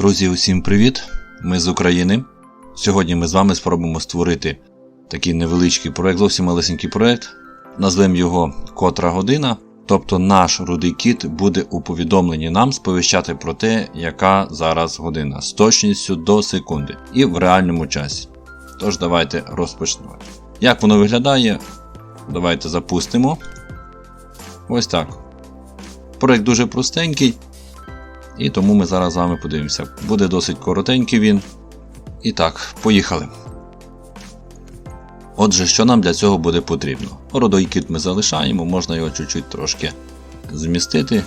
Друзі, усім привіт! Ми з України. Сьогодні ми з вами спробуємо створити такий невеличкий проект, зовсім малесенький проект. Назвемо його Котра година. Тобто наш рудий кіт буде у повідомленні нам сповіщати про те, яка зараз година з точністю до секунди і в реальному часі. Тож давайте розпочнемо. Як воно виглядає? Давайте запустимо. Ось так. Проект дуже простенький. І тому ми зараз з вами подивимося. Буде досить коротенький він. І так, поїхали. Отже, що нам для цього буде потрібно? Родой кит ми залишаємо, можна його чуть-чуть трошки змістити.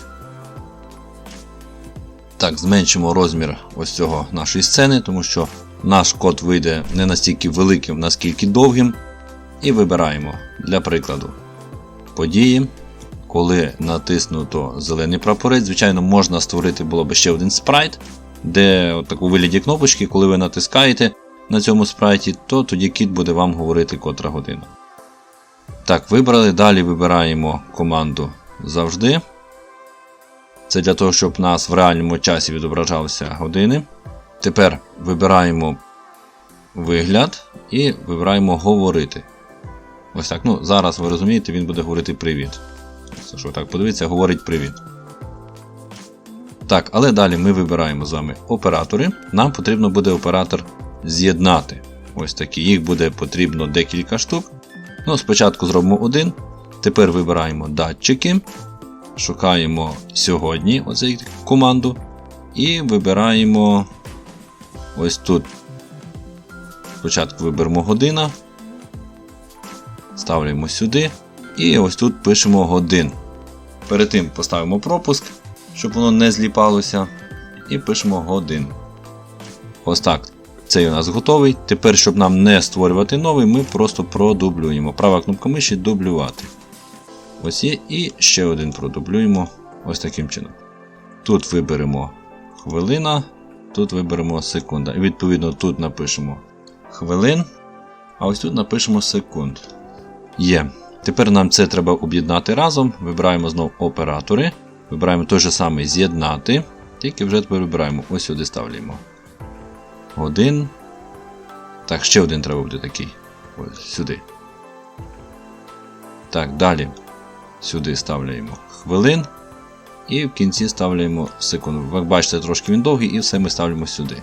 Так, зменшимо розмір ось цього нашої сцени, тому що наш код вийде не настільки великим, наскільки довгим. І вибираємо для прикладу події. Коли натиснуто зелений прапорець, звичайно, можна створити було б ще один спрайт, де от так у вигляді кнопочки, коли ви натискаєте на цьому спрайті, то тоді кіт буде вам говорити котра година. Так, вибрали. Далі вибираємо команду завжди. Це для того, щоб у нас в реальному часі відображалися години. Тепер вибираємо вигляд і вибираємо говорити. Ось так. Ну, Зараз ви розумієте, він буде говорити привіт. Це що так подивіться, говорить привіт. Так, але далі ми вибираємо з вами оператори. Нам потрібно буде оператор з'єднати. Ось такі. Їх буде потрібно декілька штук. Ну, Спочатку зробимо один. Тепер вибираємо датчики. Шукаємо сьогодні оцю команду. І вибираємо ось тут. Спочатку виберемо година. Ставляємо сюди. І ось тут пишемо годин. Перед тим поставимо пропуск, щоб воно не зліпалося. І пишемо годин. Ось так. Цей у нас готовий. Тепер, щоб нам не створювати новий, ми просто продублюємо. Права кнопка миші дублювати. Ось є. І ще один продублюємо ось таким чином. Тут виберемо хвилина, тут виберемо секунда. І відповідно тут напишемо хвилин. А ось тут напишемо секунд. Є. Тепер нам це треба об'єднати разом. Вибираємо знову оператори. Вибираємо той же самий з'єднати. Тільки вже тепер вибираємо. Ось сюди ставляємо. Один. Так, ще один треба буде такий. Ось сюди. Так, далі. Сюди ставляємо хвилин. І в кінці ставляємо секунду. Як бачите, трошки він довгий, і все ми ставимо сюди.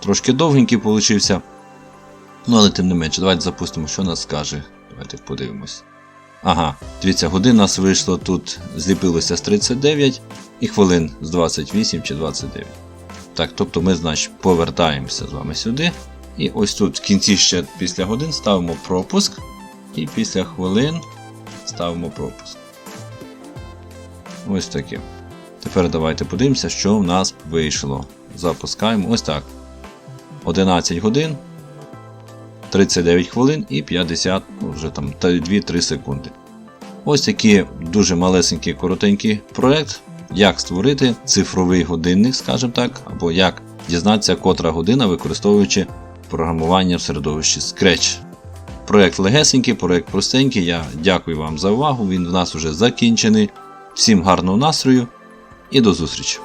Трошки довгенький получився. Ну, але тим не менше, давайте запустимо, що нас скаже. Давайте подивимось. Ага, дивіться, годин нас вийшло тут, зліпилося з 39 і хвилин з 28 чи 29. Так, тобто ми, значить, повертаємося з вами сюди. І ось тут в кінці ще після годин ставимо пропуск. І після хвилин ставимо пропуск. Ось таке. Тепер давайте подивимося, що в нас вийшло. Запускаємо ось так. 11 годин. 39 хвилин і 50, ну вже там 2-3 секунди. Ось такий дуже малесенький коротенький проект, як створити цифровий годинник, скажімо так, або як дізнатися, котра година, використовуючи програмування в середовищі Scratch. Проект легесенький, проект простенький. Я дякую вам за увагу. Він в нас вже закінчений. Всім гарного настрою і до зустрічі!